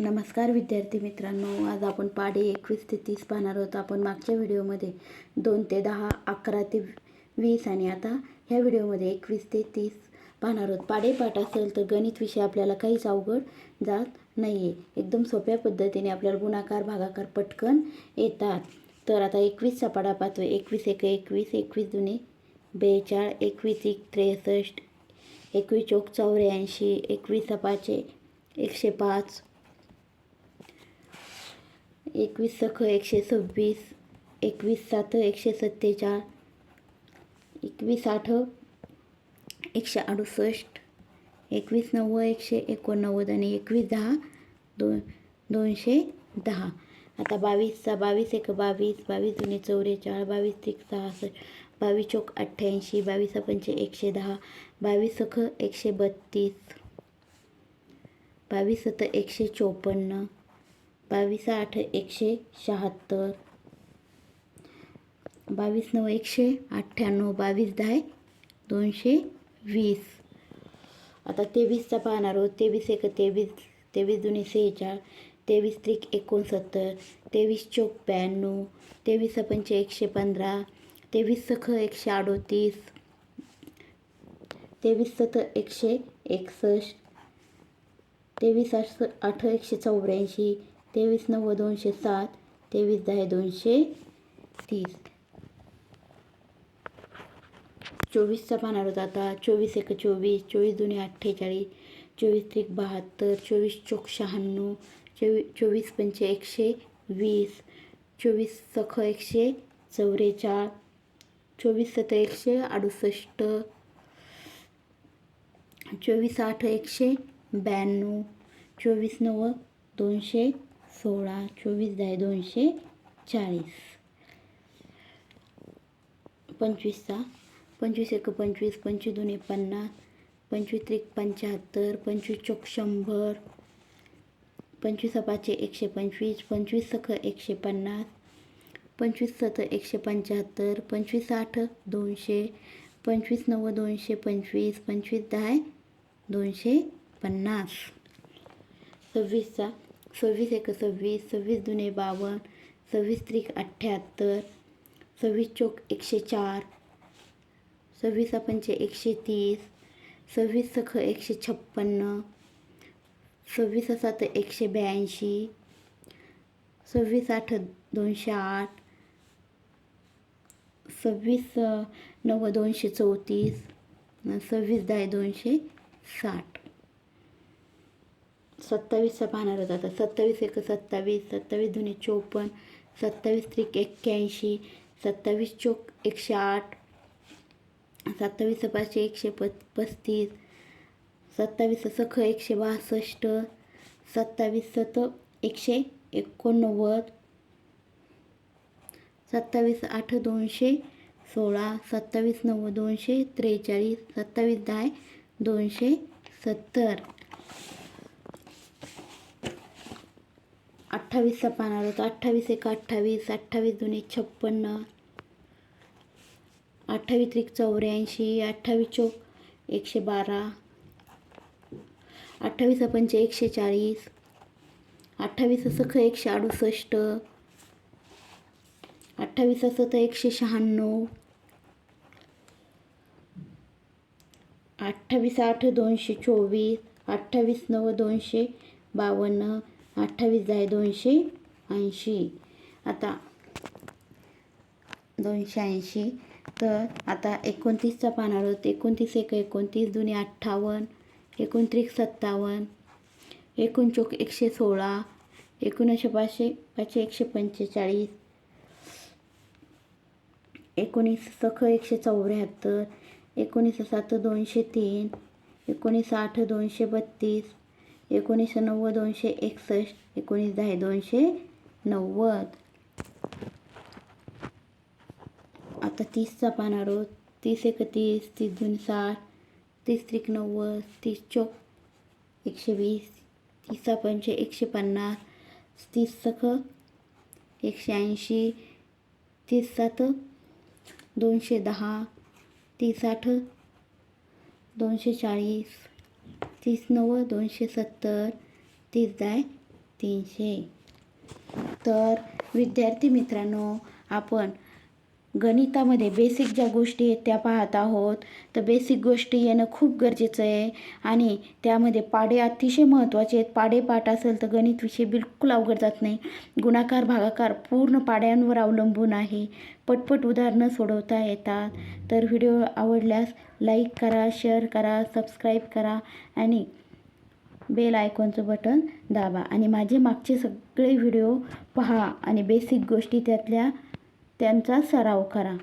नमस्कार विद्यार्थी मित्रांनो आज आपण पाढे एकवीस ते तीस पाहणार आहोत. आपण मागच्या व्हिडिओमध्ये दोन ते दहा अकरा ते वीस आणि आता ह्या व्हिडिओमध्ये एकवीस ते तीस पाहणार आहोत. पाढे पाठ असेल तर गणित विषय आपल्याला काहीच अवघड जात नाही आहे एकदम सोप्या पद्धतीने आपल्याला गुणाकार भागाकार पटकन येतात. तर आता एकवीसचा पाडा पाहतो एकवीस एक एकवीस एकवीस दुने बेचाळ एकवीस एक त्रेसष्ट एकवीस चौक चौऱ्याऐंशी एकवीस पाचे एकशे पाच एकवीस सख एकशे सव्वीस एकवीस सात एकशे सत्तेचाळ एकवीस आठ एकशे अडुसष्ट एकवीस नव्वद एकशे एकोणनव्वद आणि एकवीस दहा दोन दोनशे दहा. आता बावीसचा बावीस एक बावीस बावीस दुने चौवेचाळ बावीस तीक सहासष्ट बावीस चौक अठ्ठ्याऐंशी बावीस पंचे एकशे दहा बावीस सख एकशे बत्तीस बावीस सत एकशे चोपन्न बावीस आठ एकशे शहात्तर. बावीस नऊ एकशे अठ्ठ्याण्णव बावीस दहा दोनशे वीस. आता तेवीसचा पाहणार आहोत. तेवीस एक तेवीस तेवीस दुने सेहेचाळ तेवीस त्रिक एकोणसत्तर तेवीस चौक ब्याण्णव तेवीस पंच एकशे पंधरा तेवीस सख एकशे अडोतीस तेवीस सत एकशे एकसष्ट तेवीस आठ आठ एकशे चौऱ्याऐंशी तेवीस नव्वद दोनशे सात तेवीस दहा दोनशे तीस. चोवीसचा पाहणार होता आता. चोवीस एक चोवीस चोवीस दोन्ही अठ्ठेचाळीस चोवीस त्रिक बहात्तर चोवीस चौक शहाण्णव चोवी चोवीस पंचे एकशे वीस चोवीस सख एकशे चौवेचाळ चोवीस सत एकशे अडुसष्ट चोवीस आठ एकशे ब्याण्णव चोवीस नव्वद दोनशे सोळा चोवीस दहा दोनशे चाळीस. पंचवीसचा पंचवीस एक पंचवीस पंचवीस दोन्ही पन्नास पंचवीस त्रिक पंच्याहत्तर पंचवीस चौक शंभर पंचवीस पाचशे एकशे पंचवीस पंचवीस सख एकशे पन्नास पंचवीस सत एकशे पंच्याहत्तर पंचवीस आठ दोनशे पंचवीस नव्वद दोनशे पंचवीस पंचवीस दहा दोनशे पन्नास. सव्वीसचा सव्वीस एक सव्वीस सव्वीस दुने बावन्न सव्वीस त्रिक अठ्ठ्याहत्तर सव्वीस चौक एकशे चार सव्वीस पंचे एकशे तीस सव्वीस सख एकशे छप्पन्न सव्वीस सात एकशे ब्याऐंशी सव्वीस आठ दोनशे आठ सव्वीस नव्वद दोनशे चौतीस सव्वीस दहा दोनशे साठ. सत्तावीसचा पाहणार होता आता. सत्तावीस एक सत्तावीस सत्तावीस दोन्ही चोपन्न सत्तावीस त्रिक एक्क्याऐंशी सत्तावीस चोक एकशे आठ सत्तावीस पाचशे एकशे प पस्तीस सत्तावीस सख एकशे बासष्ट सत्तावीस सत एकशे एकोणनव्वद सत्तावीस आठ दोनशे सोळा सत्तावीस नऊ दोनशे त्रेचाळीस सत्तावीस दहा दोनशे सत्तर. अठ्ठावीसचा पानावर होता. अठ्ठावीस एक अठ्ठावीस अठ्ठावीस दोन्ही छप्पन्न. अठ्ठावीस त्रिक चौऱ्याऐंशी अठ्ठावीस चोक एकशे बारा. अठ्ठावीस पंच एकशे चाळीस. अठ्ठावीस सख एकशे अडुसष्ट. अठ्ठावीस सत एकशे शहाण्णव. अठ्ठावीस आठ दोनशे चोवीस. अठ्ठावीस नऊ दोनशे बावन्न. अठ्ठावीस जाय दोनशे ऐंशी. आता दोनशे ऐंशी. तर आता एकोणतीसचा पानार आहोत. एकोणतीस एक एकोणतीस जुनी अठ्ठावन्न एकोणत्रिक सत्तावन्न एकोणचोक एकशे सोळा एकोणीसशे पाचशे पाचशे एकशे पंचेचाळीस एकोणीस सख एकशे चौऱ्याहत्तर एकोणीस सात दोनशे तीन एकोणीस आठ दोनशे बत्तीस एकोणीस नव्वद दोनशे एकसष्ट एकोणीस दहा दोनशे नव्वद. आता तीसचा पानार आहोत तीस एकतीस तीस तीस दोन साठ तीस त्रिक नव्वद तीस चौक एकशे वीस तीस पंचे एकशे पन्नास तीस सख एकशे ऐंशी तीस सात दोनशे दहा तीस आठ दोनशे चाळीस. तीस नव्वद दोनशे सत्तर तीस जाय तीनशे. तर विद्यार्थी मित्रांनो आपण गणितामध्ये बेसिक ज्या गोष्टी आहेत त्या पाहत आहोत. तर बेसिक गोष्टी येणं खूप गरजेचं आहे. आणि त्यामध्ये पाडे अतिशय महत्त्वाचे आहेत. पाडे पाठ असेल तर गणित विषय बिलकुल अवघड जात नाही. गुणाकार भागाकार पूर्ण पाड्यांवर अवलंबून आहे. पटपट उदाहरणं सोडवता येतात. तर व्हिडिओ आवडल्यास लाईक करा शेअर करा सबस्क्राईब करा आणि बेल आयकॉनचं बटन दाबा. आणि माझे मागचे सगळे व्हिडिओ पहा. आणि बेसिक गोष्टी त्यातल्या त्यांचा सराव करा.